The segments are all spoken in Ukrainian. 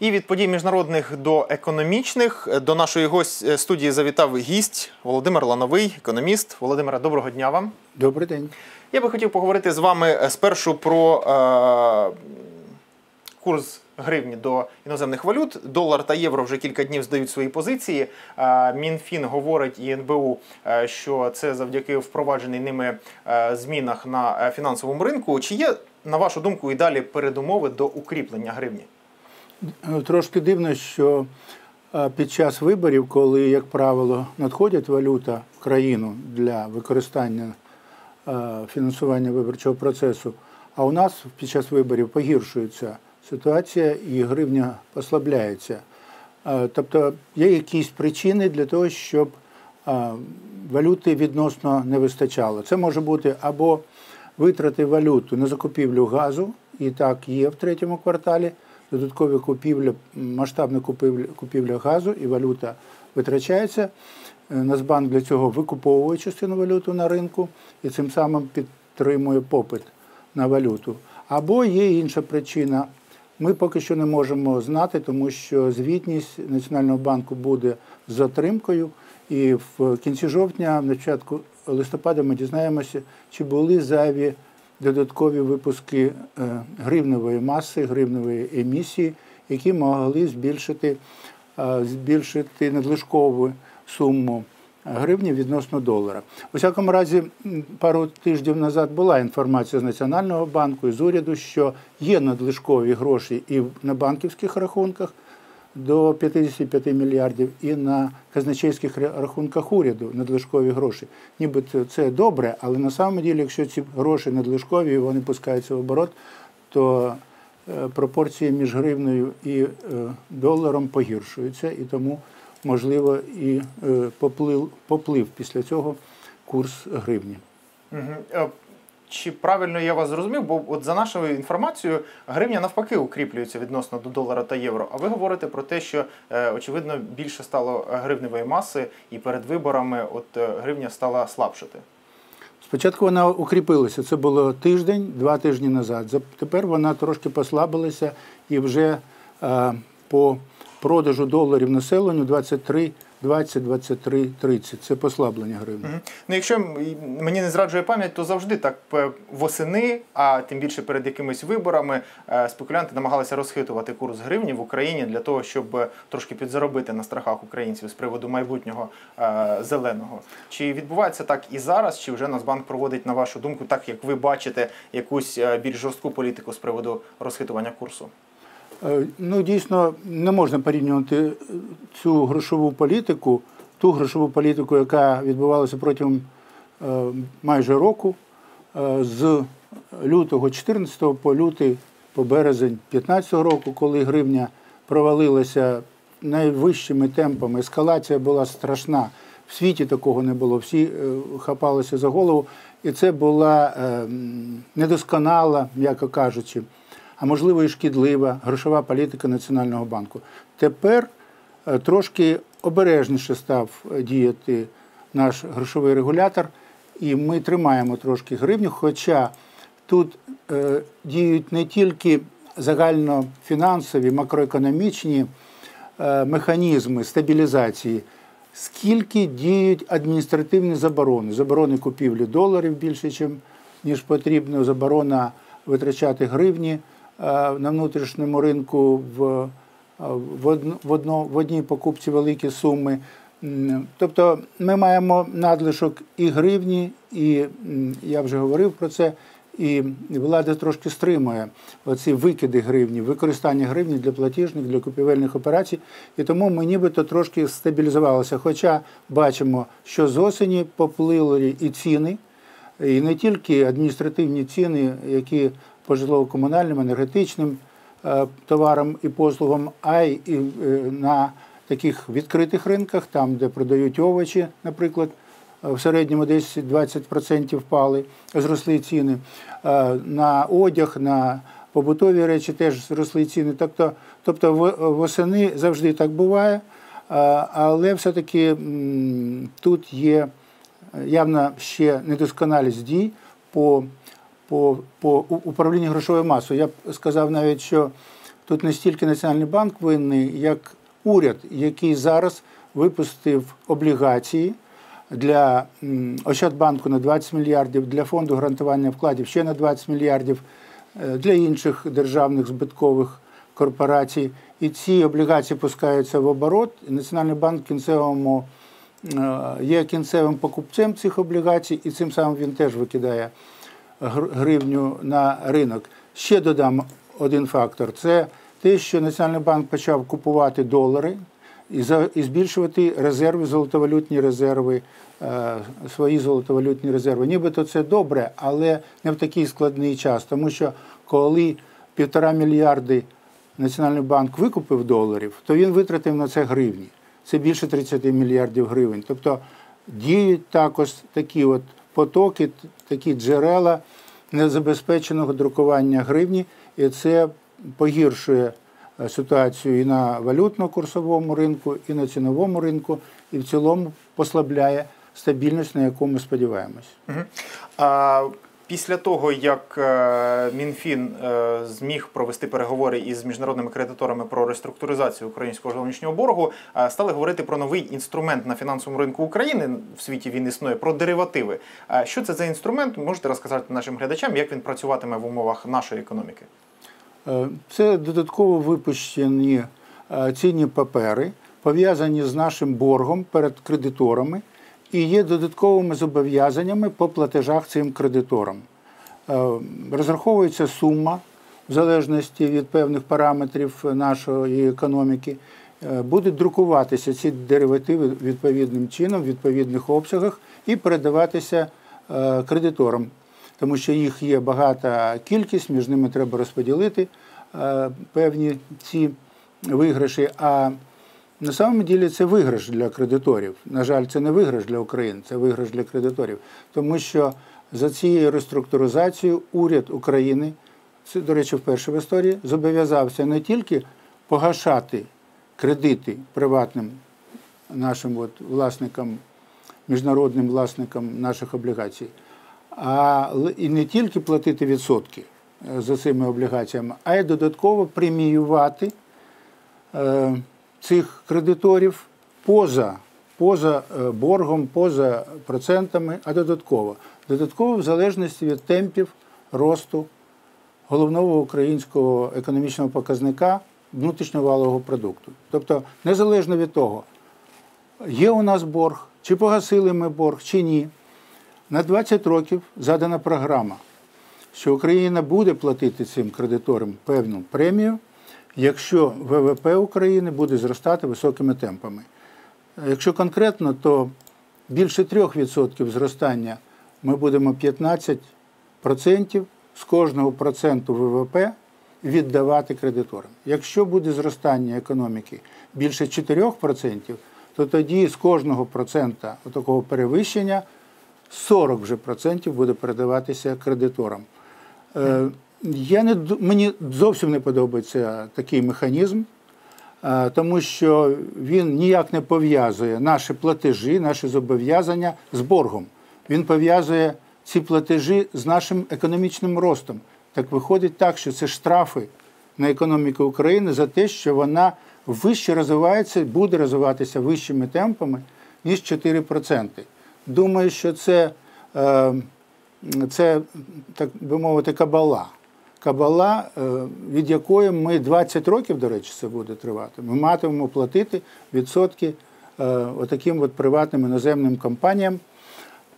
І від подій міжнародних до економічних до нашої гость студії завітав гість Володимир Лановий, економіст. Володимира, доброго дня вам. Добрий день. Я би хотів поговорити з вами спершу про е, курс гривні до іноземних валют. Долар та євро вже кілька днів здають свої позиції. Е, Мінфін говорить і НБУ, е, що це завдяки впровадженій ними е, змінах на е, фінансовому ринку. Чи є, на вашу думку, і далі передумови до укріплення гривні? Е, Трошки дивно, що е, під час виборів, коли, як правило, надходять валюта в країну для використання е, фінансування виборчого процесу, а у нас під час виборів погіршується ситуація і гривня послабляється. Е, Тобто є якісь причини для того, щоб валюти відносно не вистачало. Це може бути або витрати валюту на закупівлю газу, і так є в третьому кварталі. Додаткові купівля, масштабна купівля, купівля газу і валюта витрачається. Е, Нацбанк для цього викуповує частину валюту на ринку і цим самим підтримує попит на валюту. Або є інша причина. Ми поки що не можемо знати, тому що звітність Національного банку буде з затримкою. І в кінці жовтня, на початку листопада, ми дізнаємося, чи були зайві додаткові випуски е, гривневої маси, гривневої емісії, які могли збільшити, е, збільшити надлишкову суму гривні відносно долара. У всякому разі, пару тижнів назад була інформація з Національного банку і з уряду, що є надлишкові гроші і на банківських рахунках до 55 мільярдів і на казначейських рахунках уряду надлишкові гроші. Нібито це добре, але на самом ділі, якщо ці гроші надлишкові і вони пускаються в оборот, то е, пропорції між гривною і е, доларом погіршуються, і тому можливо і е, поплив, поплив після цього курс гривні. Чи правильно я вас зрозумів? Бо от за нашою інформацією, гривня навпаки укріплюється відносно до долара та євро. А ви говорите про те, що е, очевидно більше стало гривневої маси, і перед виборами от е, гривня стала слабшати. Спочатку вона укріпилася, це було тиждень, два тижні назад. Тепер вона трошки послабилася і вже е, по продажу доларів населенню 23, 20, 23, 30. Це послаблення гривні. Мгм. Ну, якщо мені не зраджує пам'ять, то завжди так восени, а тим більше перед якимись виборами, е, спекулянти намагалися розхитувати курс гривні в Україні для того, щоб е, трошки підзаробити на страхах українців з приводу майбутнього е, зеленого. Чи відбувається так і зараз, чи вже Нацбанк проводить, на вашу думку, так як ви бачите, якусь більш жорстку політику з приводу розхитування курсу? Е, Ну, дійсно, не можна порівнювати е, цю грошову політику, ту грошову політику, яка відбувалася протягом е, майже року, з лютого 14 по лютий, по березень 15 року, коли гривня провалилася найвищими темпами, ескалація була страшна. В світі такого не було. Всі хапалися за голову. І це була недосконала, м'яко кажучи, а можливо і шкідлива грошова політика Національного банку. Тепер е, трошки обережніше став е, діяти наш грошовий регулятор, і ми тримаємо трошки гривню, хоча тут е, діють не тільки загальнофінансові, макроекономічні е, механізми стабілізації, скільки діють адміністративні заборони. Заборони купівлі доларів більше, ніж потрібно, заборона витрачати гривні на внутрішньому ринку в, е, в, одно, в, одній покупці великі суми. Тобто ми маємо надлишок і гривні, і я вже говорив про це. І влада трошки стримує оці викиди гривні, використання гривні для платіжних, для купівельних операцій. І тому ми нібито трошки стабілізувалися. Хоча бачимо, що з осені поплили і ціни, і не тільки адміністративні ціни, які по житлово-комунальним, енергетичним е, товарам і послугам, а й е, на таких відкритих ринках, там, де продають овочі, наприклад. е, В середньому десь 20% впали, зросли ціни. На одяг, на побутові речі теж зросли ціни. Тобто, тобто восени завжди так буває, але все-таки тут є явно ще недосконалість дій по, по, по у- управлінню грошовою масою. Я б сказав навіть, що тут не стільки Національний банк винний, як уряд, який зараз випустив облігації для Ощадбанку на 20 мільярдів, для фонду гарантування вкладів ще на 20 мільярдів, е, для інших державних збиткових корпорацій. І ці облігації пускаються в оборот. Національний банк кінцевому е, є кінцевим покупцем цих облігацій, і цим самим він теж викидає гривню на ринок. Ще додам один фактор: це те, що Національний банк почав купувати долари і, збільшувати резерви, золотовалютні резерви, е, свої золотовалютні резерви. Нібито це добре, але не в такий складний час, тому що коли півтора мільярди Національний банк викупив доларів, то він витратив на це гривні. Це більше 30 мільярдів гривень. Тобто діють також такі от потоки, такі джерела незабезпеченого друкування гривні, і це погіршує е, ситуацію і на валютно-курсовому ринку, і на ціновому ринку, і в цілому послабляє стабільність, на яку ми сподіваємось. Угу. А, після того, як е, Мінфін е, зміг провести переговори із міжнародними кредиторами про реструктуризацію українського зовнішнього боргу, е, стали говорити про новий інструмент на фінансовому ринку України. В світі він існує про деривативи. Що це за інструмент? Можете розказати нашим глядачам, як він працюватиме в умовах нашої економіки? Це додатково випущені цінні папери, пов'язані з нашим боргом перед кредиторами і є додатковими зобов'язаннями по платежах цим кредиторам. Е, Розраховується сума в залежності від певних параметрів нашої економіки. Е, Будуть друкуватися ці деривативи відповідним чином, в відповідних обсягах і передаватися е, кредиторам тому що їх є багата кількість, між ними треба розподілити певні ці виграші. А на самом ділі це виграш для кредиторів. На жаль, це не виграш для України, це виграш для кредиторів. Тому що за цією реструктуризацією уряд України, це, до речі, вперше в історії, зобов'язався не тільки погашати кредити приватним нашим от власникам, міжнародним власникам наших облігацій, а і не тільки платити відсотки е, за цими облігаціями, а й додатково преміювати е, цих кредиторів поза, поза е, боргом, поза процентами, а додатково. Додатково в залежності від темпів росту головного українського економічного показника внутрішнього валового продукту. Тобто, незалежно від того, є у нас борг, чи погасили ми борг, чи ні. На 20 років задана програма, що Україна буде платити цим кредиторам певну премію, якщо ВВП України буде зростати високими темпами. Якщо конкретно, то більше 3% зростання ми будемо 15% з кожного проценту ВВП віддавати кредиторам. Якщо буде зростання економіки більше 4%, то тоді з кожного процента такого перевищення 40 вже процентів буде передаватися кредиторам. Я не, мені зовсім не подобається такий механізм, е, тому що він ніяк не пов'язує наші платежі, наші зобов'язання з боргом. Він пов'язує ці платежі з нашим економічним ростом. Так виходить так, що це штрафи на економіку України за те, що вона вище розвивається, буде розвиватися вищими темпами, ніж 4%. Думаю, що це, е, це так би мовити, кабала. Кабала, е, від якої ми 20 років, до речі, це буде тривати. Ми матимемо платити відсотки е, отаким от приватним іноземним компаніям.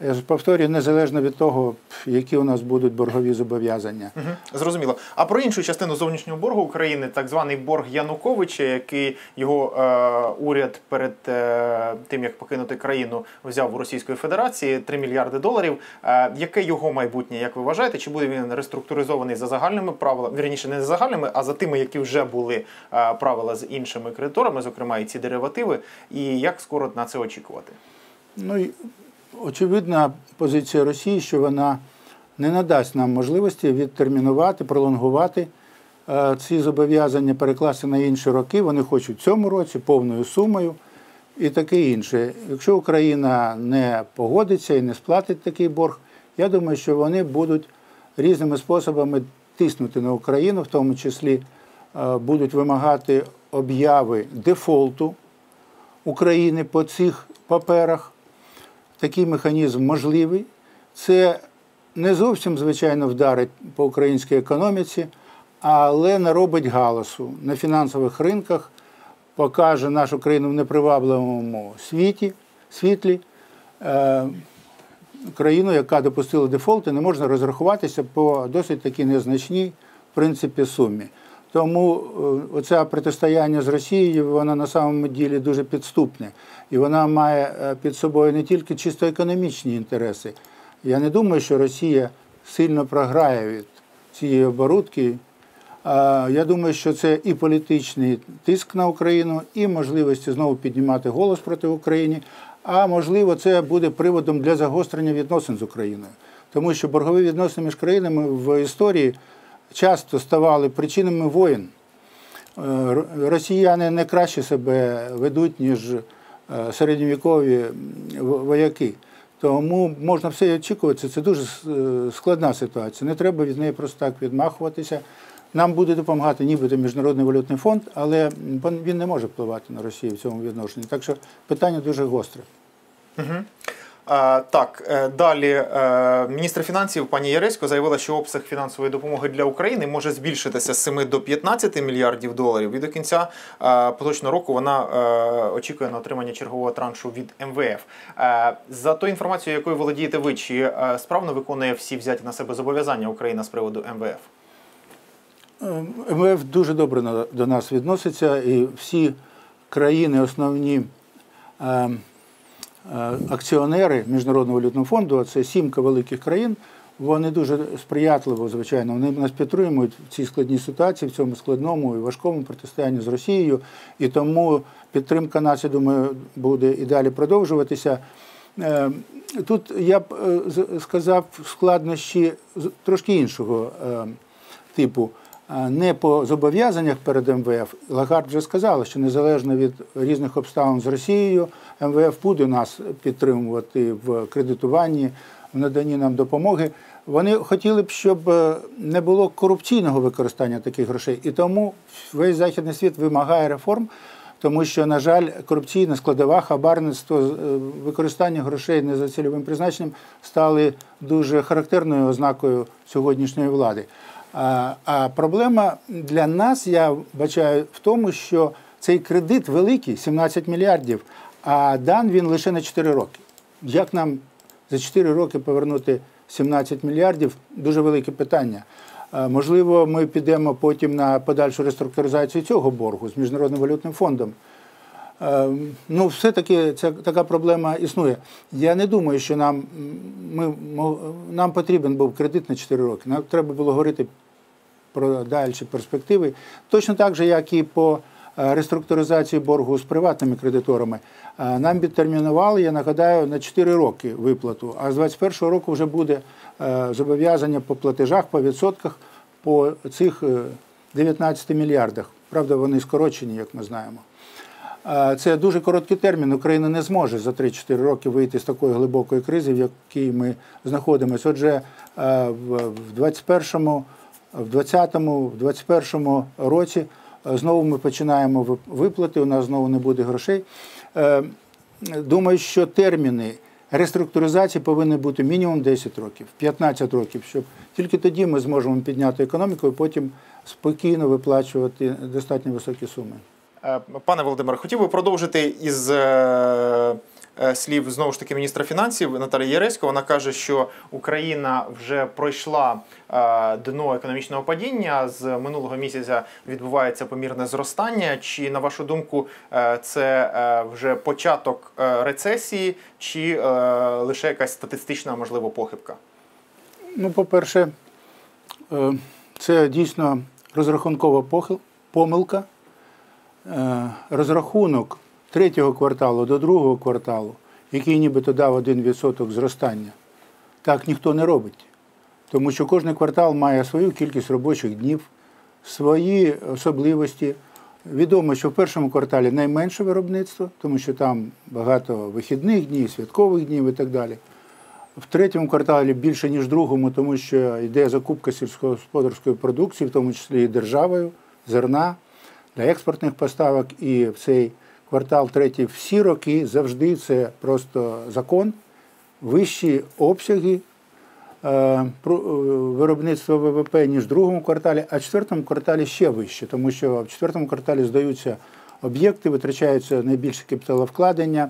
Я ж повторюю, незалежно від того, які у нас будуть боргові зобов'язання. Мгм, Зрозуміло. А про іншу частину зовнішнього боргу України, так званий борг Януковича, який його е, уряд перед е, тим як покинути країну взяв у Російської Федерації 3 мільярди доларів. Е, яке його майбутнє, як ви вважаєте? Чи буде він реструктуризований за загальними правилами? Вірніше, не за загальними, а за тими, які вже були е, правила з іншими кредиторами, зокрема і ці деривативи. І як скоро на це очікувати? Ну, очевидна позиція Росії, що вона не надасть нам можливості відтермінувати, пролонгувати е, ці зобов'язання, перекласти на інші роки. Вони хочуть в цьому році повною сумою і таке інше. Якщо Україна не погодиться і не сплатить такий борг, я думаю, що вони будуть різними способами тиснути на Україну, в тому числі е, будуть вимагати обяви дефолту України по цих паперах. Такий механізм можливий. Це не зовсім, звичайно, вдарить по українській економіці, але наробить галасу на фінансових ринках, покаже нашу країну в непривабливому світі, світлі. Е, країну, яка допустила дефолт, і не можна розрахуватися по досить такій незначній в принципі сумі. Тому е, оце протистояння з Росією, воно на самому ділі дуже підступне. І вона має е, під собою не тільки чисто економічні інтереси. Я не думаю, що Росія сильно програє від цієї оборудки. Я думаю, що це і політичний тиск на Україну, і можливості знову піднімати голос проти України. А можливо, це буде приводом для загострення відносин з Україною. Тому що боргові відносини між країнами в історії часто ставали причинами воєн. Е, Росіяни не краще себе ведуть, ніж е, середньовікові вояки. Тому можна все очікувати. Це дуже е, складна ситуація. Не треба від неї просто так відмахуватися. Нам буде допомагати нібито Міжнародний валютний фонд, але він не може впливати на Росію в цьому відношенні. Так що питання дуже гостре. Е, Так, е, далі е, міністр фінансів пані Яресько заявила, що обсяг фінансової допомоги для України може збільшитися з 7 до 15 мільярдів доларів. І до кінця е, поточного року вона е, очікує на отримання чергового траншу від МВФ. Е, За тою інформацією, якою володієте ви, чи е, справно виконує всі взяті на себе зобов'язання Україна з приводу МВФ? Е, МВФ дуже добре до нас відноситься, і всі країни, основні е, е, акціонери Міжнародного валютного фонду, а це сімка великих країн, вони дуже сприятливо, звичайно, вони нас підтримують в цій складній ситуації, в цьому складному і важкому протистоянні з Росією. І тому підтримка нас, я думаю, буде і далі продовжуватися. Е, Тут я б е, сказав складнощі трошки іншого е, типу. Не по зобов'язаннях перед МВФ. Лагард вже сказала, що незалежно від різних обставин з Росією, МВФ буде нас підтримувати в кредитуванні, в наданні нам допомоги. Вони хотіли б, щоб е, не було корупційного використання таких грошей. І тому весь західний світ вимагає реформ, тому що, на жаль, корупційна складова, хабарництво, е, використання грошей не за цільовим призначенням стали дуже характерною ознакою сьогоднішньої влади. А, проблема для нас, я бачаю, в тому, що цей кредит великий, 17 мільярдів, а дан він лише на 4 роки. Як нам за 4 роки повернути 17 мільярдів? Дуже велике питання. Можливо, ми підемо потім на подальшу реструктуризацію цього боргу з Міжнародним валютним фондом. Ну, все-таки ця така проблема існує. Я не думаю, що нам, ми, нам потрібен був кредит на 4 роки. Нам треба було говорити про дальші перспективи. Точно так же, як і по е, реструктуризації боргу з приватними кредиторами. Е, Нам відтермінували, я нагадаю, на 4 роки виплату, а з 2021 року вже буде е, зобов'язання по платежах, по відсотках по цих е, 19 мільярдах. Правда, вони скорочені, як ми знаємо. Це дуже короткий термін. Україна не зможе за 3-4 роки вийти з такої глибокої кризи, в якій ми знаходимося. Отже, в 21-му, в 20-му, в 21-му році е, знову ми починаємо виплати, у нас знову не буде грошей. Е, Думаю, що терміни реструктуризації повинні бути мінімум 10 років, 15 років, щоб тільки тоді ми зможемо підняти економіку і потім спокійно виплачувати достатньо високі суми. Е, Пане Володимире, хотів би продовжити із слів знову ж таки міністра фінансів Наталії Єресько. Вона каже, що Україна вже пройшла е, дно економічного падіння. З минулого місяця відбувається помірне зростання. Чи на вашу думку е, це е, вже початок е, рецесії, чи е, лише якась статистична можливо похибка? Ну, по-перше, е, це дійсно розрахункова помилка. Е, Розрахунок третього кварталу до другого кварталу, який нібито дав 1% зростання, так ніхто не робить. Тому що кожен квартал має свою кількість робочих днів, свої особливості. Відомо, що в першому кварталі найменше виробництво, тому що там багато вихідних днів, святкових днів і так далі. В третьому кварталі більше, ніж в другому, тому що йде закупка сільськогосподарської продукції, в тому числі і державою, зерна, для експортних поставок. І в цей квартал третій всі роки завжди це просто закон, вищі обсяги е, е, виробництва ВВП, ніж в другому кварталі, а в четвертому кварталі ще вище, тому що в четвертому кварталі здаються об'єкти, витрачаються найбільше капіталовкладення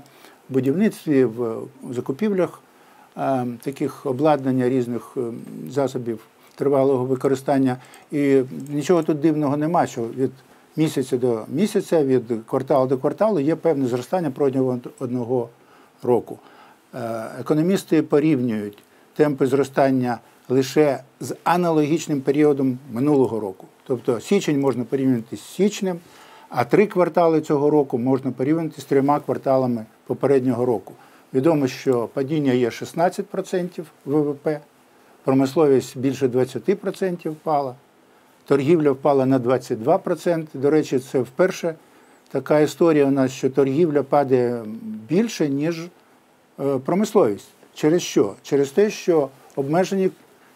в будівництві, в закупівлях е, таких обладнання різних засобів тривалого використання. І нічого тут дивного нема, що від місяця до місяця, від кварталу до кварталу є певне зростання протягом одного року. Е, Економісти порівнюють темпи зростання лише з аналогічним періодом минулого року. Тобто січень можна порівняти з січнем, а три квартали цього року можна порівняти з трьома кварталами попереднього року. Відомо, що падіння є 16% ВВП, промисловість більше 20% впала, торгівля впала на 22%. До речі, це вперше така історія у нас, що торгівля падає більше, ніж е, промисловість. Через що? Через те, що обмежені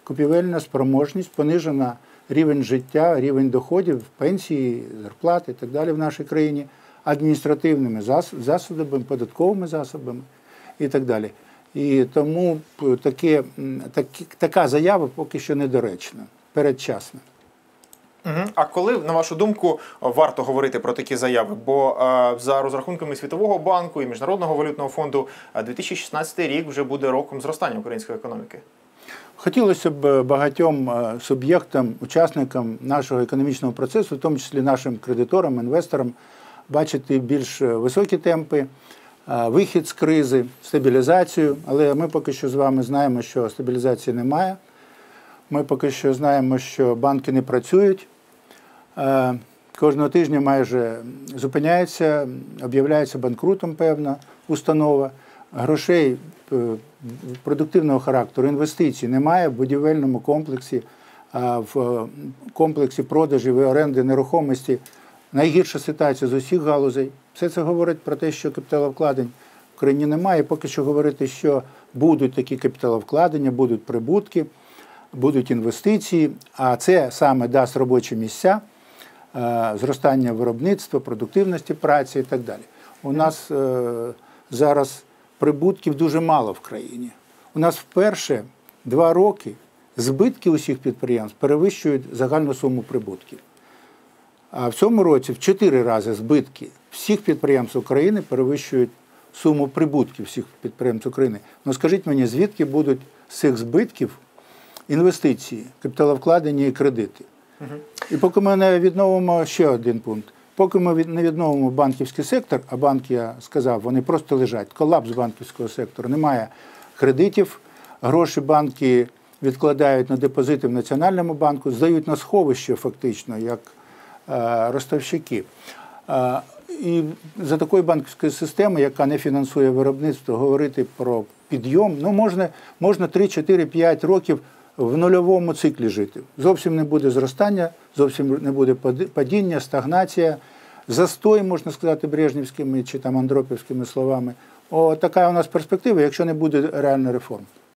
купівельна спроможність, понижена рівень життя, рівень доходів, пенсії, зарплати і так далі в нашій країні, адміністративними засобами, податковими засобами і так далі. І тому таке, м, такі- така заява поки що недоречна, передчасна. Мгм. А коли, на вашу думку, варто говорити про такі заяви? Бо е, за розрахунками Світового банку і Міжнародного валютного фонду, е, 2016 рік вже буде роком зростання української економіки. Хотілося б багатьом е, суб'єктам, учасникам нашого економічного процесу, в тому числі нашим кредиторам, інвесторам, бачити більш е, високі темпи, е, вихід з кризи, стабілізацію. Але ми поки що з вами знаємо, що стабілізації немає. Ми поки що знаємо, що банки не працюють. Е, Кожного тижня майже зупиняється, об'являється банкрутом певна установа. Грошей е, продуктивного характеру, інвестицій немає в будівельному комплексі, а в е, комплексі продажів і оренди нерухомості найгірша ситуація з усіх галузей. Все це говорить про те, що капіталовкладень в країні немає. Поки що говорити, що будуть такі капіталовкладення, будуть прибутки, будуть інвестиції, а це саме дасть робочі місця, е, зростання виробництва, продуктивності праці і так далі. У нас е, зараз прибутків дуже мало в країні. У нас вперше два роки збитки усіх підприємств перевищують загальну суму прибутків. А в цьому році в чотири рази збитки всіх підприємств України перевищують суму прибутків всіх підприємств України. Ну скажіть мені, звідки будуть з цих збитків інвестиції, капіталовкладення і кредити? І поки ми не відновимо ще один пункт. Поки ми не відновимо банківський сектор, а банки, я сказав, вони просто лежать. Колапс банківського сектору. Немає кредитів, гроші банки відкладають на депозити в Національному банку, здають на сховище фактично, як е, ростовщики. Е, і за такої банківської системи, яка не фінансує виробництво, говорити про підйом, ну можна, можна 3, 4, 5 років в нульовому циклі жити. Зовсім не буде зростання, зовсім не буде падіння, стагнація, застой, можна сказати, брежнівськими чи там андропівськими словами. О, така у нас перспектива, якщо не буде реальної реформи.